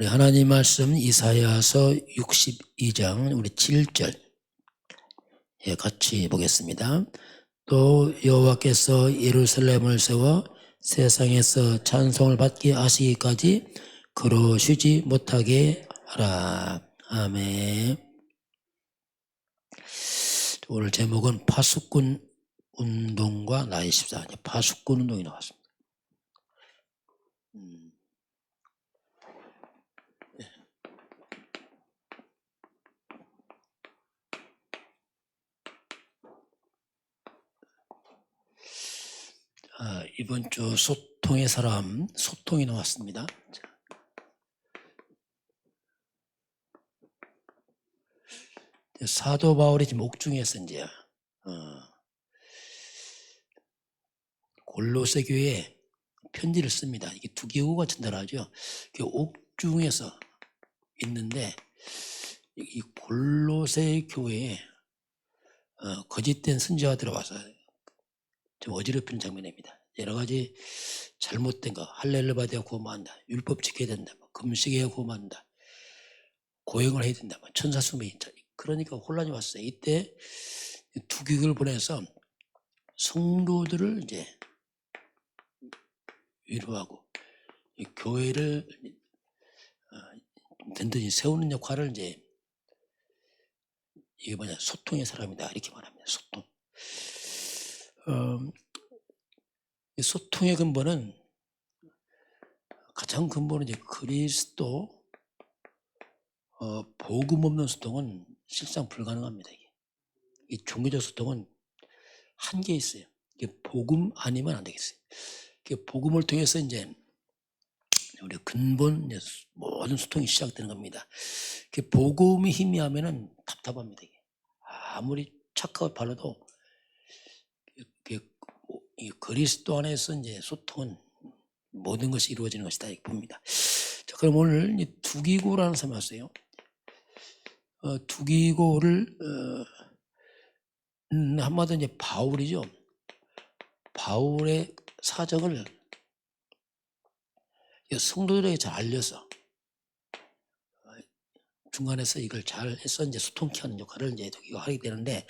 우리 하나님 말씀 이사야서 62장 우리 7절 예, 같이 보겠습니다. 또 여호와께서 예루살렘을 세워 세상에서 찬송을 받게 하시기까지 그로 쉬지 못하게 하라. 아멘. 오늘 제목은 파수꾼 운동과 나의 14. 파수꾼 운동이 나왔습니다. 아, 이번 주 소통의 사람 소통이 나왔습니다. 자. 사도 바울이 지금 옥중에서 이제 어, 골로새 교회에 편지를 씁니다. 이게 두 개국가 전달하죠. 그 옥중에서 있는데 이 골로새 교회에 어, 거짓된 선지자가 들어와서 좀 어지럽히는 장면입니다. 여러 가지 잘못된 거, 할례를 받아야 구원한다. 율법 지켜야 된다. 뭐 금식해야 구원한다. 고행을 해야 된다. 뭐 천사 숭배. 그러니까 혼란이 왔어요. 이때 두 교육을 보내서 성도들을 이제 위로하고 이 교회를 어, 든든히 세우는 역할을 이제 이게 뭐냐 소통의 사람이다 이렇게 말합니다. 소통. 어, 이 소통의 근본은 가장 근본은 이제 그리스도 어, 복음 없는 소통은 실상 불가능합니다. 이게. 이 종교적 소통은 한계 있어요. 이게 복음 아니면 안 되겠어요. 이게 복음을 통해서 이제 우리 근본 이제 모든 소통이 시작되는 겁니다. 이게 복음이 희미하면은 답답합니다. 이게. 아무리 착하고 바라도 이게 이 그리스도 안에서 이제 소통은 모든 것이 이루어지는 것이다 이렇게 봅니다. 자, 그럼 오늘 이 두기고라는 왔어요. 어, 두기고를 어, 음, 한마디로 이제 바울이죠. 바울의 사정을 이 성도들에게 잘 알려서 어, 중간에서 이걸 잘 해서 이제 소통케 하는 역할을 이제 두기고 하게 되는데 어,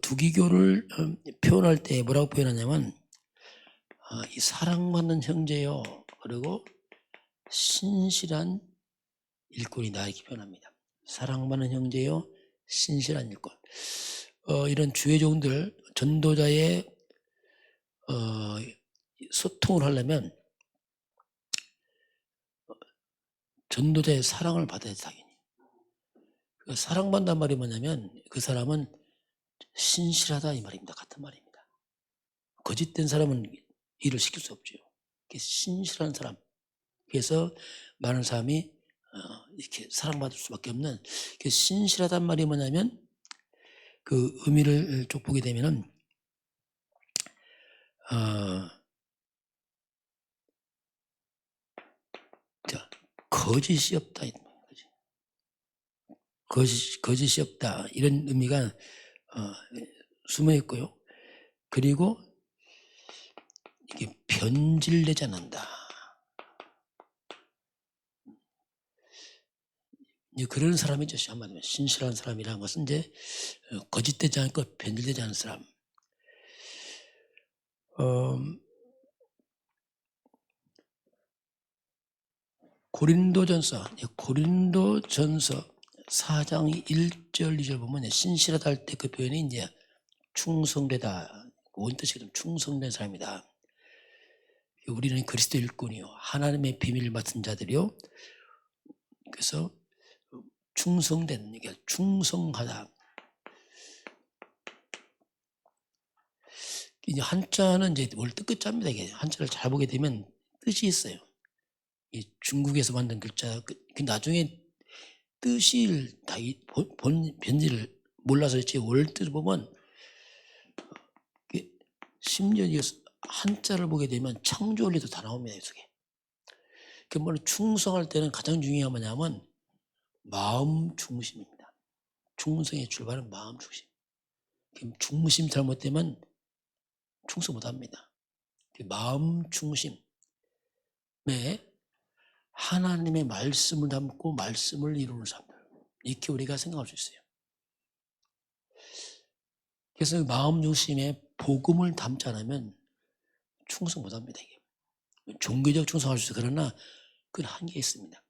두기교를 어, 표현할 때 뭐라고 표현하냐면 어, 이 사랑받는 형제요. 그리고 신실한 일꾼이다 이렇게 표현합니다. 사랑받는 형제요 신실한 일꾼. 어, 이런 주의 종들 전도자의 어, 소통을 하려면 전도자의 사랑을 받아야 돼 당연히 그 사랑받는단 말이 뭐냐면 그 사람은 신실하다 이 말입니다. 같은 말입니다. 거짓된 사람은 일을 시킬 수 없죠. 신실한 사람. 그래서 많은 사람이 어, 이렇게 사랑받을 수밖에 없는 신실하단 말이 뭐냐면 그 의미를 쭉 보게 되면은 어, 자, 거짓이 없다. 거짓, 거짓이 없다. 이런 의미가 어, 숨어 있고요. 그리고 이게 변질되지 않는다. 그런 사람이죠. 한마디로 신실한 사람이라는 것은 이제 어, 거짓되지 않고 변질되지 않은 사람. 어, 고린도전서, 고린도전서 4장 1절 2절 보면 신실하다 할 때 그 표현이 이제 충성되다 원뜻이 충성된 사람이다. 우리는 그리스도 일꾼이요 하나님의 비밀을 맡은 자들이요. 그래서 충성된 이게 충성하다. 이제 한자는 이제 월 뜻끝자입니다. 이게 한자를 잘 보게 되면 뜻이 있어요. 이 중국에서 만든 글자 그, 그 나중에 뜻을 다 본, 변지를 몰라서 그렇지 월뜻을 보면 심지어 한자를 보게 되면 창조원리도 다 나옵니다. 속에. 그 뭐는 충성할 때는 가장 중요한 뭐냐면 마음 중심입니다. 충성의 출발은 마음 중심. 중심 잘못되면 충성 못합니다. 마음 중심에 하나님의 말씀을 담고 말씀을 이루는 사람들 이렇게 우리가 생각할 수 있어요. 그래서 마음 중심에 복음을 담지 않으면 충성 못 합니다. 이게. 종교적 충성할 수 있어요. 그러나 그건 한계 있습니다.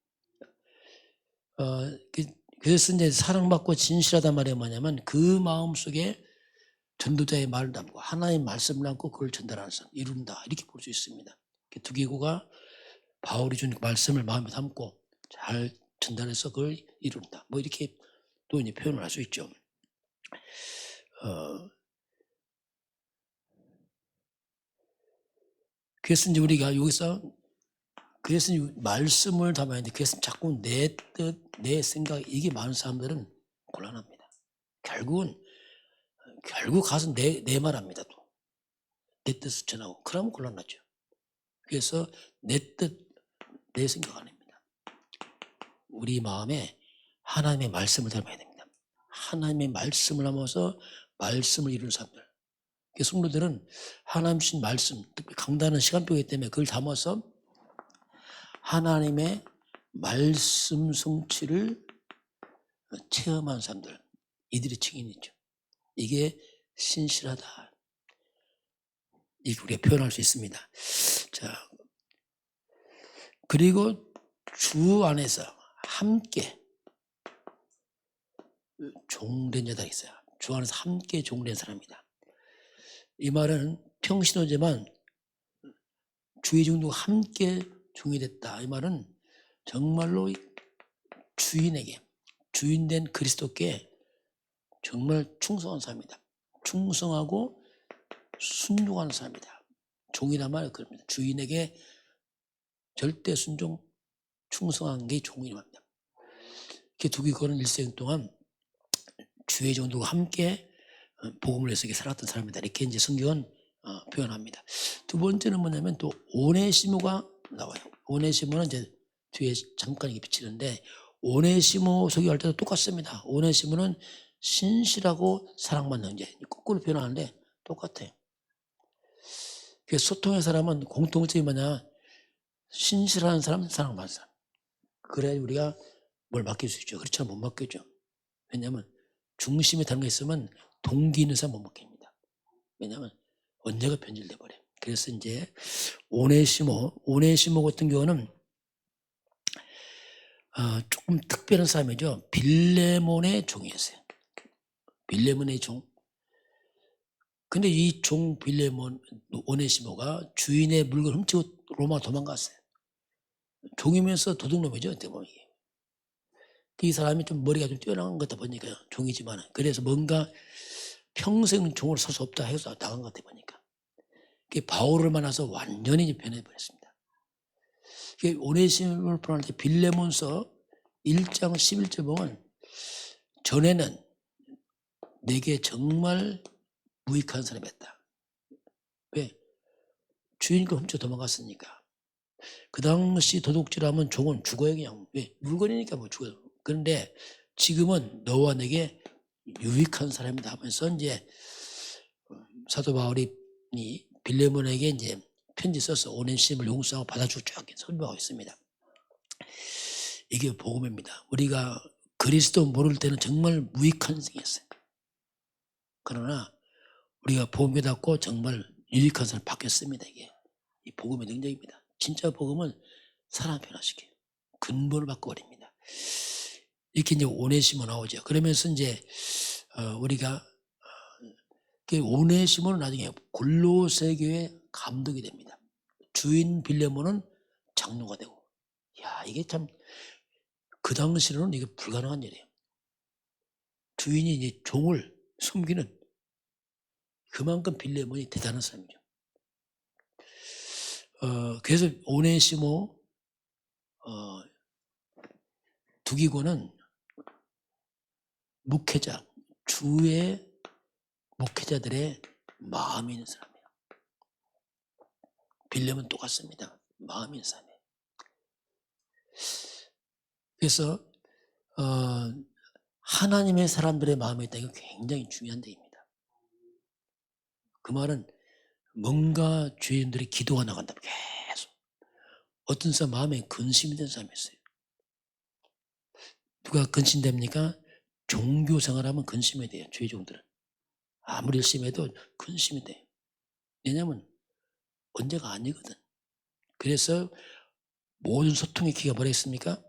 어, 그, 그래서 이제 사랑받고 진실하단 말이 뭐냐면 그 마음 속에 전도자의 말을 담고 하나님의 말씀을 담고 그걸 전달하는 사람 이룬다 이렇게 볼 수 있습니다. 그 두개고가 바울이 준 말씀을 마음에 담고 잘 전달해서 그걸 이룬다. 뭐 이렇게 또 이제 표현을 할 수 있죠. 어, 그래서 이제 우리가 여기서 그래서 이 말씀을 담아야 돼. 그래서 자꾸 내 뜻, 내 생각 이게 많은 사람들은 곤란합니다. 결국은 결국 가서 내 내 말합니다. 또 내 뜻을 전하고 그러면 곤란하죠. 그래서 내 뜻, 내 생각 아닙니다. 우리 마음에 하나님의 말씀을 담아야 됩니다. 하나님의 말씀을 담아서 말씀을 이루는 사람들. 그 성도들은 하나님 신 말씀, 강단은 시간표이기 때문에 그걸 담아서 하나님의 말씀 성취를 체험한 사람들, 이들이 증인이죠. 이게 신실하다. 이렇게 표현할 수 있습니다. 자, 그리고 주 안에서 함께 종된 자가 있어요. 주 안에서 함께 종된 사람이다. 이 말은 평신호지만 주의 종도 함께 종이 됐다. 이 말은 정말로 주인에게 주인된 그리스도께 정말 충성한 사람이다. 충성하고 순종하는 사람이다. 종이란 말은 그럽니다. 주인에게 절대 순종, 충성한 게 종이 말입니다. 이렇게 두기 거는 일생 동안 주의 정도와 함께 어, 복음을 해서 살았던 사람이다. 이렇게 이제 성경은 어, 표현합니다. 두 번째는 뭐냐면 또 오네시모가 나와요. 오네시모는 이제 뒤에 잠깐 이게 비치는데 오네시모 소개할 때도 똑같습니다. 오네시모는 신실하고 사랑받는 형제. 거꾸로 표현하는데 똑같아요. 그 소통의 사람은 공통점이 뭐냐? 신실한 사람, 사랑받는 사람. 그래야 우리가 뭘 맡길 수 있죠. 그렇지 않으면 못 맡겨죠. 왜냐하면 중심에 다른 게 있으면 동기 있는 사람 못 맡깁니다. 왜냐하면 언제가 변질돼 버려. 요 그래서 이제 오네시모, 오네시모 같은 경우는 어, 조금 특별한 사람이죠. 빌레몬의 종이었어요. 빌레몬의 종. 근데 이 종 빌레몬 오네시모가 주인의 물건 훔치고 로마 도망갔어요. 종이면서 도둑놈이죠. 보면 이게. 이 사람이 좀 머리가 좀 뛰어난 것 같아 보니까 종이지만 그래서 뭔가 평생 종으로 설수 없다 해서 나간 것 같아 보니까 그 바울을 만나서 완전히 변해버렸습니다. 오네시모를 보낼 때 빌레몬서 1장 11절 보면 전에는 내게 정말 무익한 사람이었다. 왜? 주인과 훔쳐 도망갔으니까. 그 당시 도둑질하면 종은 죽어요 그냥. 왜? 물건이니까 뭐 죽어요. 그런데 지금은 너와 내게 유익한 사람이다 하면서 이제 사도 바울이 빌레몬에게 이제 편지 써서 오랜심을 용서하고 받아주고 쭉 설명하고 있습니다. 이게 복음입니다. 우리가 그리스도 모를 때는 정말 무익한 생이었어요. 그러나 우리가 복음에 닫고 정말 유익한 사람 바뀌었습니다. 이게 이 복음의 능력입니다. 진짜 복음은 사람 변화시켜요. 근본을 바꿔버립니다. 이렇게 이제 오네시모 나오죠. 그러면서 이제 어, 우리가 어, 그 오네시모는 나중에 골로새교의 감독이 됩니다. 주인 빌레모는 장로가 되고, 야 이게 참 그 당시로는 이게 불가능한 일이에요. 주인이 이제 종을 숨기는 그만큼 빌레몬이 대단한 사람이죠. 어, 그래서 오네시모 어, 두기고는 목회자, 주의 목회자들의 마음이 있는 사람이에요. 빌레몬 똑같습니다. 마음이 있는 사람이에요. 그래서 어, 하나님의 사람들의 마음에 있다. 이거 굉장히 중요한 데입니다. 그 말은 뭔가 죄인들이 기도가 나간다. 계속. 어떤 사람 마음에 근심이 된 사람이 있어요. 누가 근심됩니까? 종교 생활하면 근심이 돼요. 죄종들은. 아무리 열심히 해도 근심이 돼요. 왜냐하면 언제가 아니거든. 그래서 모든 소통의 기가 뭐라 했습니까?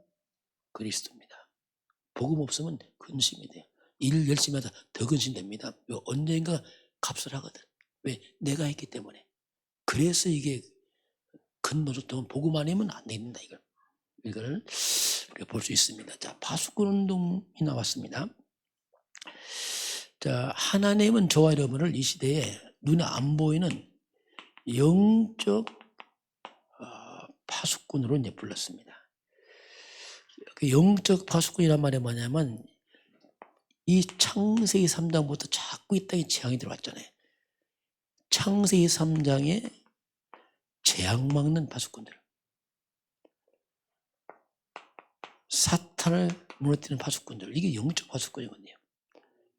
그리스도입니다. 복음 없으면 근심이 돼요. 일 열심히 하다 더 근심됩니다. 왜? 언젠가 값을 하거든. 왜? 내가 했기 때문에. 그래서 이게 근본 소통은 복음 아니면 안 됩니다. 이걸. 이걸 볼수 있습니다. 자, 파수꾼 운동이 나왔습니다. 자, 하나님은 저와 여러분을 이 시대에 눈에 안 보이는 영적 어, 파수꾼으로 이제 불렀습니다. 그 영적 파수꾼이란 말이 뭐냐면 이 창세기 3장부터 자꾸 이 땅에 재앙이 들어왔잖아요. 창세기 3장에 재앙 막는 파수꾼들. 사탄을 무너뜨리는 파수꾼들. 이게 영적 파수꾼이거든요.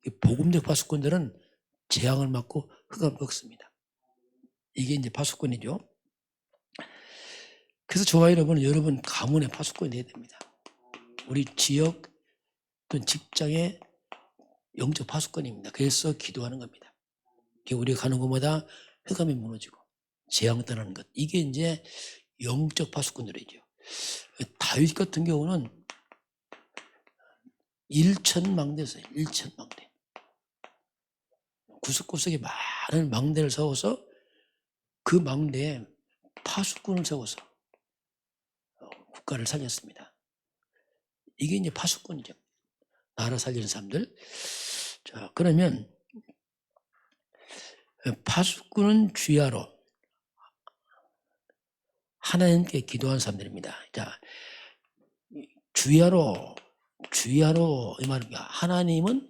이 복음적 파수꾼들은 재앙을 막고 흑암을 꺾습니다. 이게 이제 파수꾼이죠. 그래서 저와 여러분은 여러분 가문의 파수꾼이 돼야 됩니다. 우리 지역 또는 직장의 영적 파수꾼입니다. 그래서 기도하는 겁니다. 우리가 가는 곳마다 흑암이 무너지고 재앙 떠나는 것. 이게 이제 영적 파수꾼들이죠. 다윗 같은 경우는 일천망대였어요. 일천망대. 구석구석에 많은 망대를 세워서 그 망대에 파수꾼을 세워서 어, 국가를 살렸습니다. 이게 이제 파수꾼이죠. 나라 살리는 사람들. 자, 그러면 파수꾼은 주야로 하나님께 기도한 사람들입니다. 자, 주야로 주야로 이 말입니다. 하나님은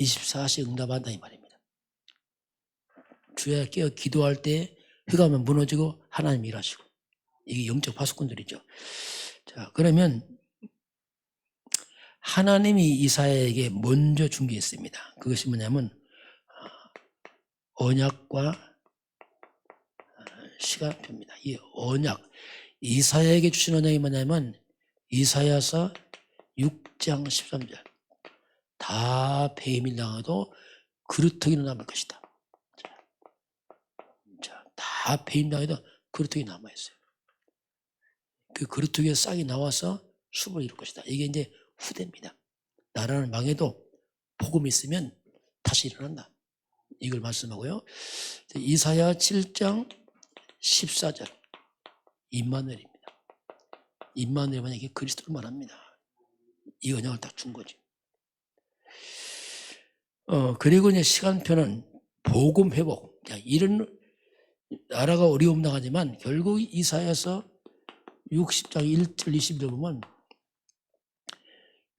24시 응답한다 이 말입니다. 주야 깨어 기도할 때 흑암은 무너지고 하나님 일하시고 이게 영적 파수꾼들이죠. 자 그러면 하나님이 이사야에게 먼저 준게 있습니다. 그것이 뭐냐면 어, 언약과 어, 시간표입니다. 이 언약 이사야에게 주신 언약이 뭐냐면 이사야서 6장 13절 다 배임을 당하도 그루터기는 남을 것이다. 자, 다 배임 당해도 그루터기 남아 있어요. 그 그루터기에 싹이 나와서 숲을 이룰 것이다. 이게 이제 후대입니다. 나라는 망해도 복음이 있으면 다시 일어난다. 이걸 말씀하고요. 이사야 7장 14절 임마누엘입니다. 임마누엘 만약에 그리스도를 말합니다. 이 언약을 딱 준 거지. 어, 그리고 이제 시간표는 복음 회복. 자, 이런 나라가 어려움 나가지만 결국 이사야서 60장 1절 20절 보면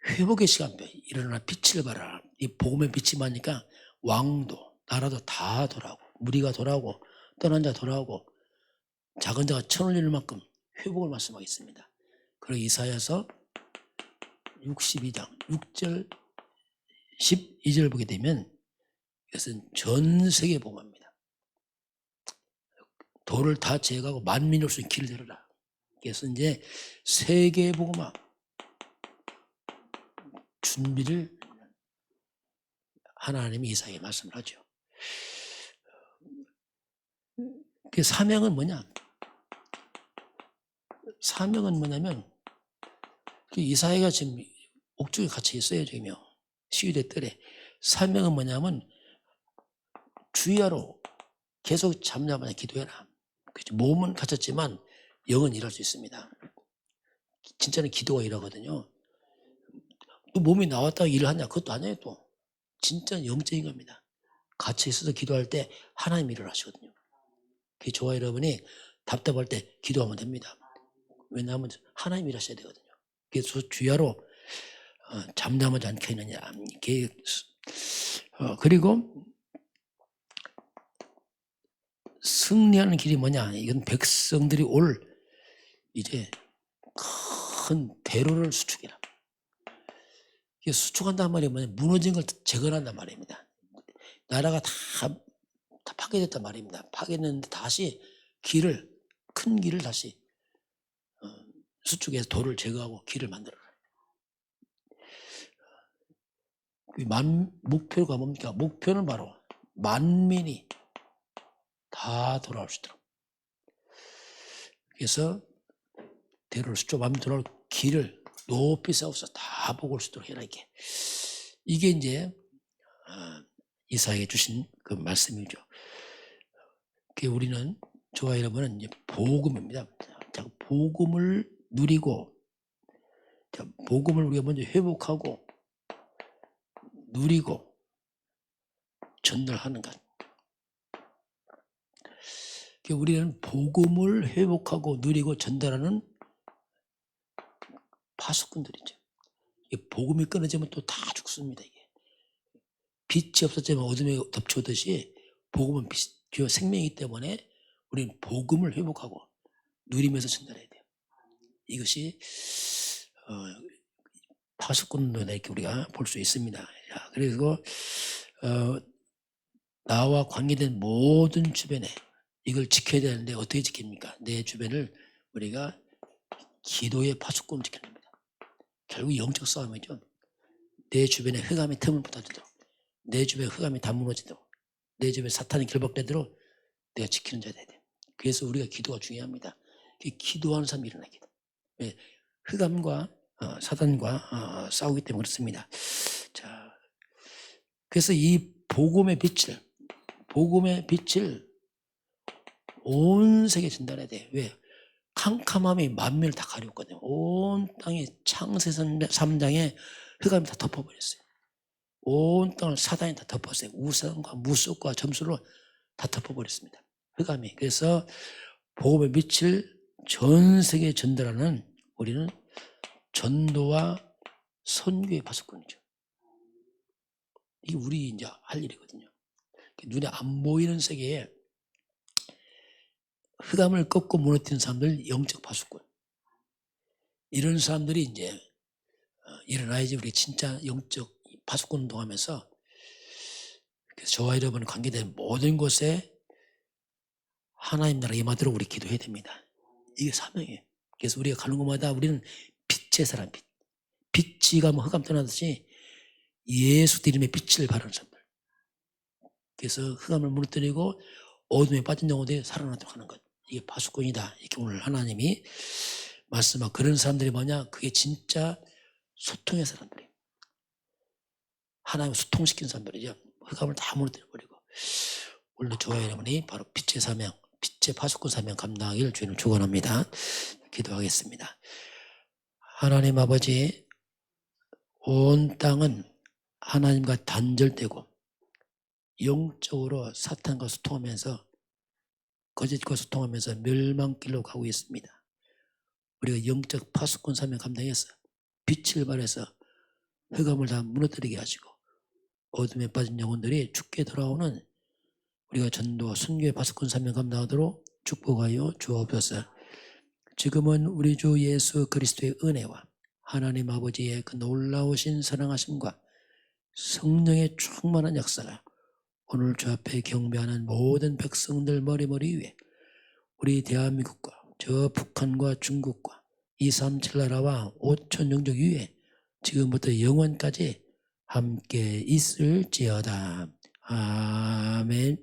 회복의 시간표. 일어나 빛을 발하라. 이 복음의 빛이 많으니까 왕도, 나라도 다 돌아오고, 무리가 돌아오고, 떠난 자 돌아오고, 작은 자가 천을 잃을 만큼 회복을 말씀하겠습니다. 그리고 이사야서 62장 6절 12절 보게 되면 이것은 전 세계 복음입니다. 돌을 다 제거하고 만민을 수 길을 열어라. 그래서 이제 세계 복음화 준비를 하나님이 이사에 말씀을 하죠. 그 사명은 뭐냐? 사명은 뭐냐면 그 이사회가 지금 옥중에 갇혀 있어요, 지금요. 시위대 뜰에. 사명은 뭐냐면 주야로 계속 잠잠하냐 기도해라. 그치? 몸은 갇혔지만 영은 일할 수 있습니다. 진짜는 기도가 일하거든요. 또 몸이 나왔다가 일을 하냐? 그것도 아니에요, 또. 진짜 영적인 겁니다. 갇혀 있어서 기도할 때 하나님 일을 하시거든요. 그 저와 여러분이 답답할 때 기도하면 됩니다. 왜냐하면 하나님 일하셔야 되거든요. 그래서 주야로 어, 잠잠하지 않겠느냐. 어, 그리고 승리하는 길이 뭐냐? 이건 백성들이 올 이제 큰 대로를 수축해라. 수축한단 말이 뭐냐? 무너진 걸 재건한단 말입니다. 나라가 다, 다 파괴됐단 말입니다. 파괴됐는데 다시 길을 큰 길을 다시 수축해서 돌을 제거하고 길을 만들어라. 그 만, 목표가 뭡니까? 목표는 바로 만민이 다 돌아올 수 있도록. 그래서 대로를 수축하면 돌아올 길을 높이 세워서 다 보고 올 수 있도록 해라 이게. 이게 이제 어, 이사에게 주신 그 말씀이죠. 그 우리는 저와 여러분은 이제 복음입니다. 자, 복음을 누리고 자, 복음을 우리가 먼저 회복하고 누리고 전달하는 것. 그 우리는 복음을 회복하고 누리고 전달하는 파수꾼들이죠. 이 복음이 끊어지면 또 다 죽습니다. 이게 빛이 없어지면 어둠에 덮쳐오듯이 복음은 빛, 그 생명이기 때문에 우리는 복음을 회복하고 누리면서 전달해야 돼요. 이것이 어, 파수꾼론에 이렇게 우리가 볼 수 있습니다. 자, 그리고 어, 나와 관계된 모든 주변에 이걸 지켜야 되는데 어떻게 지킵니까? 내 주변을 우리가 기도의 파수꾼을 지켜야 됩니다. 결국 영적 싸움이죠. 내 주변에 흑암의 틈을 붙어주도록 내 주변에 흑암이 다 무너지도록 내 주변에 사탄이 결박되도록 내가 지키는 자가 돼야 돼. 그래서 우리가 기도가 중요합니다. 그 기도하는 사람이 일어나게 돼. 왜? 흑암과 어, 사단과 어, 싸우기 때문에 그렇습니다. 자, 그래서 이 복음의 빛을 복음의 빛을 온 세계에 전달해야 돼. 왜? 캄캄함이 만면을 다 가렸거든요. 온 땅에 창세선 3장에 흑암이 다 덮어버렸어요. 온 땅을 사단이 다 덮었어요. 우상과 무속과 점술로 다 덮어버렸습니다. 흑암이. 그래서 복음의 빛을 전 세계에 전달하는 우리는 전도와 선교의 파수꾼이죠. 이게 우리 이제 할 일이거든요. 눈에 안 보이는 세계에 흑암을 꺾고 무너뜨리는 사람들 영적 파수꾼. 이런 사람들이 이제 어, 일어나야지 우리 진짜 영적 파수꾼 운동하면서 그래서 저와 여러분 관계된 모든 곳에 하나님 나라 임하도록 우리 기도해야 됩니다. 이게 사명이에요. 그래서 우리가 가는 곳마다 우리는 빛의 사람, 빛. 빛이 가면 흑암 떠나듯이 예수 이름의 빛을 바라는 사람들. 그래서 흑암을 무너뜨리고 어둠에 빠진 영혼들이 살아나도록 하는 것. 이게 파수꾼이다. 이렇게 오늘 하나님이 말씀하고 그런 사람들이 뭐냐? 그게 진짜 소통의 사람들이에요. 하나님 소통시킨 사람들이죠. 흑암을 다 무너뜨려버리고. 오늘 저와 여러분이 바로 빛의 사명, 빛의 파수꾼 사명 감당하기를 주님 축원합니다. 기도하겠습니다. 하나님 아버지, 온 땅은 하나님과 단절되고 영적으로 사탄과 소통하면서 거짓과 소통하면서 멸망길로 가고 있습니다. 우리가 영적 파수꾼 사명 감당해서 빛을 발해서 흑암을 다 무너뜨리게 하시고 어둠에 빠진 영혼들이 죽게 돌아오는 우리가 전도와 순교의 파수꾼 사명 감당하도록 축복하여 주옵소서. 지금은 우리 주 예수 그리스도의 은혜와 하나님 아버지의 그 놀라우신 사랑하심과 성령의 충만한 역사가 오늘 주 앞에 경배하는 모든 백성들 머리머리 위에 우리 대한민국과 저 북한과 중국과 237 나라와 5천 영적 위에 지금부터 영원까지 함께 있을지어다. 아멘.